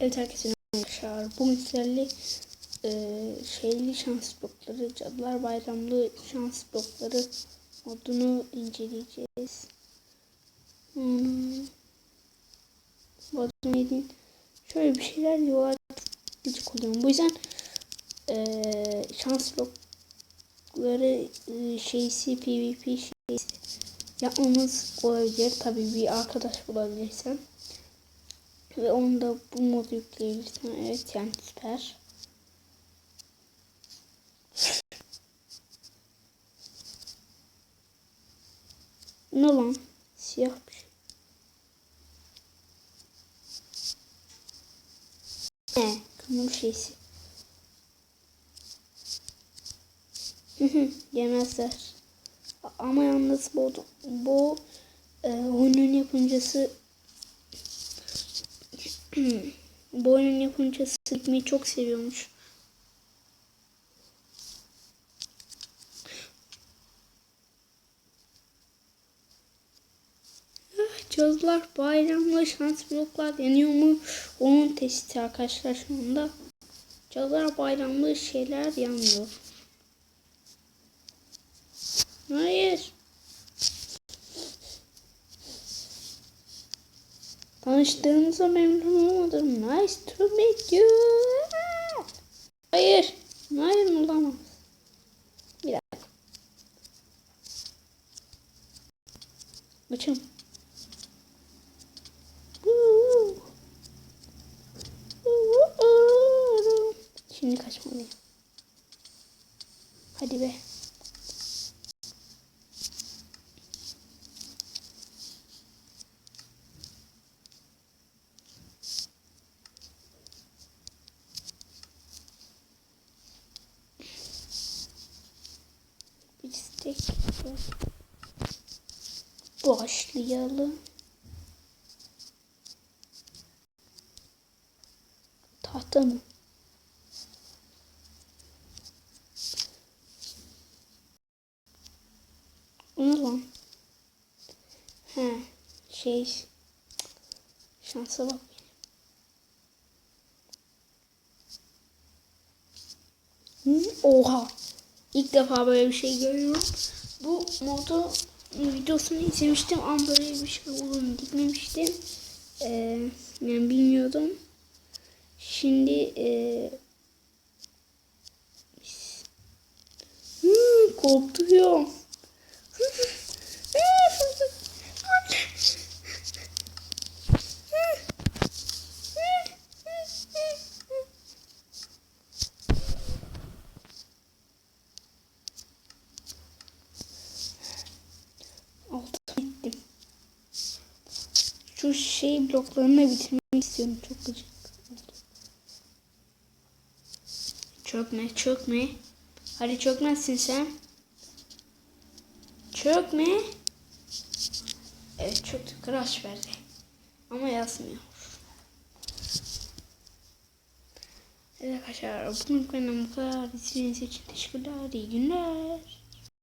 Evet herkese arkadaşlar. Bugün sizlerle e, şeyli şans blokları, Cadılar Bayramlı şans blokları modunu inceleyeceğiz. Hmm. Modunu. Şöyle bir şeyler diyorlar. Gıcık oluyorum. Bu yüzden e, şans blokları e, şeysi PvP şeysi yapmamız olabilir. Tabii bir arkadaş bulabilirsem. Ve onu da bu modu yükleyebilirsin. Evet yani süper. Ne lan? Siyah bir şey. Ne? Kömür şeysi. Yemezler. Ama yalnız bu, bu e, oyunun yapımcısı bu oyunun yapımcısı gitmeyi çok seviyormuş. Ah, Cadılar bayramlı şans bloklar deniyor mu? Onun testi arkadaşlar şu anda. Cadılar bayramlı şeyler yanmıyor. Hayır. Tanıştığımıza memnun olmadım. Nice to meet you. Hayır. Hayır olamaz. Bir dakika. Açın. Şimdi kaçmalıyım. Hadi be. Başlayalım. Tahta mı? O ne lan? He, şey şansa bak. Oha. İlk defa böyle bir şey görüyorum. Bu modu videosunu izlemiştim ama böyle bir şey olduğunu bilmemiştim. Ee, yani bilmiyordum. Şimdi ee, hmm. Şu şey bloklarını bitirmek istiyorum. Çok gıcık. Çökme, çökme. Hadi çökmezsin sen. Çökme. Evet çöktü. Crash verdi. Ama yazmıyor. Evet arkadaşlar bugün benim bu kadar. İzlediğiniz için teşekkürler. İyi günler.